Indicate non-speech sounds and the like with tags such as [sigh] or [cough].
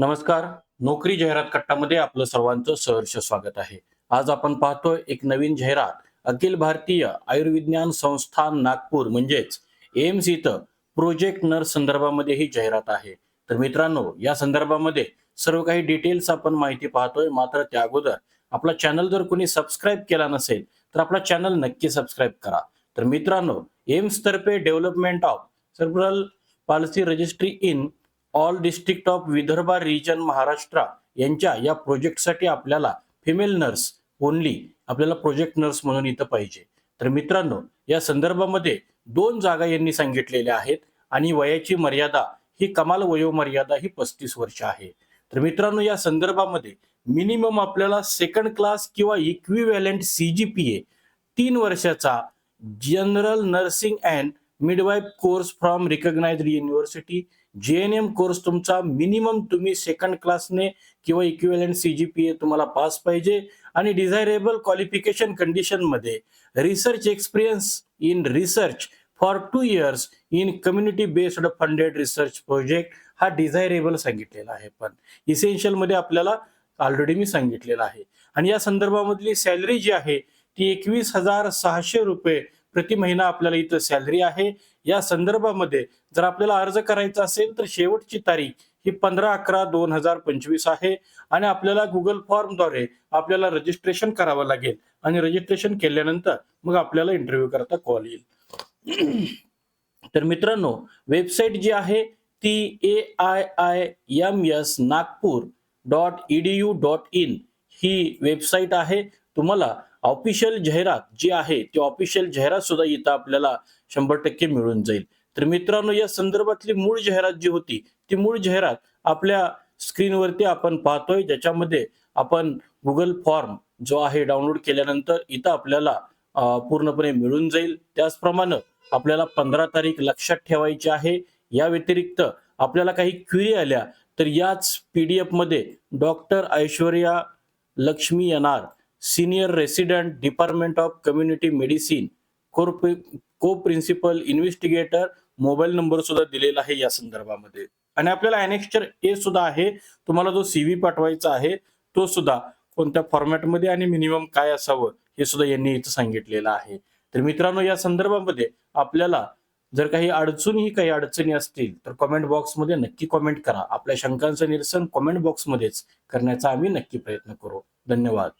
नमस्कार. नोकरी जाहिरात कट्टामध्ये आपलं सर्वांचं सहर्ष स्वागत आहे. आज आपण पाहतोय एक नवीन जाहिरात. अखिल भारतीय आयुर्विज्ञान संस्थान नागपूर म्हणजेच एम्स इथं प्रोजेक्ट नर्स संदर्भामध्ये ही जाहिरात आहे. तर मित्रांनो या संदर्भामध्ये सर्व काही डिटेल्स आपण माहिती पाहतोय. मात्र त्या अगोदर आपला चॅनल जर कोणी सबस्क्राईब केला नसेल तर आपला चॅनल नक्की सबस्क्राईब करा. तर मित्रांनो एम्स तर्फे development of cerebral palsy registry in all district of Vidarbha region Maharashtra यांच्या या प्रोजेक्टसाठी आपल्याला फिमेल नर्स ओनली आपल्याला प्रोजेक्ट नर्स म्हणून इथं पाहिजे. तर मित्रांनो या संदर्भामध्ये दोन जागा यांनी सांगितलेल्या आहेत आणि वयाची मर्यादा ही कमाल वयोमर्यादा ही पस्तीस वर्ष आहे. तर मित्रांनो या संदर्भामध्ये मिनिमम आपल्याला सेकंड क्लास किंवा इक्विव्हॅलेंट ए तीन वर्षाचा general nursing and midwife course from recognise university J N M course तुमचा मिनिमम तुम्ही सेकंड क्लासने किंवा equivalent C G P A तुम्हाला पास पाहिजे आणि डिझायरेबल क्वालिफिकेशन कंडिशनमध्ये research experience in research for two years in community based funded research project हा desirable सांगितलेला आहे. पण इसेन्शियलमध्ये आपल्याला ऑलरेडी मी सांगितलेलं आहे. आणि या संदर्भामधली सॅलरी जी आहे ती एकवीस हजार सहाशे रुपये प्रति महिना आपल्याला इथं सॅलरी आहे. या संदर्भामध्ये जर आपल्याला अर्ज करायचा असेल तर शेवटची तारीख ही पंधरा अकरा दोन हजार पंचवीस आहे. आणि आपल्याला गुगल फॉर्मद्वारे आपल्याला रजिस्ट्रेशन करावं लागेल. आणि रजिस्ट्रेशन केल्यानंतर मग आपल्याला इंटरव्ह्यू करता कॉल येईल. [clears throat] तर मित्रांनो वेबसाईट जी आहे ती A I I M S Nagpur dot EDU dot in he website आहे. तुम्हाला ऑफिशियल जाहिरात जी आहे ती ऑफिशियल जाहिरात सुद्धा इथं आपल्याला शंभर टक्के मिळून जाईल. तर मित्रांनो या संदर्भातली मूळ जाहिरात जी होती ती मूळ जाहिरात आपल्या स्क्रीनवरती आपण पाहतोय. ज्याच्यामध्ये आपण गुगल फॉर्म जो आहे डाउनलोड केल्यानंतर इथं आपल्याला पूर्णपणे मिळून जाईल. त्याचप्रमाणे आपल्याला पंधरा तारीख लक्षात ठेवायची आहे. या व्यतिरिक्त आपल्याला काही क्युरी आल्या तर याच पी डी एफमध्ये डॉक्टर ऐश्वर्या लक्ष्मी येणार. Senior resident department of community medicine co principal investigator mobile number सुद्धा दिलेला आहे या संदर्भामध्ये. आणि आपल्याला अनेक्स्चर ए सुद्धा आहे. तुम्हाला जो सीव्ही पाठवायचा आहे तो सुद्धा कोणत्या फॉर्मॅटमध्ये आणि मिनिमम काय असावं हे सुद्धा यांनी इथं सांगितलेलं आहे. तर मित्रांनो या संदर्भामध्ये आपल्याला जर काही अडचणी काही अडचणी असतील तर कमेंट बॉक्समध्ये नक्की कमेंट करा. आपल्या शंकांचं निरसन कॉमेंट बॉक्समध्येच करण्याचा आम्ही नक्की प्रयत्न करू. धन्यवाद.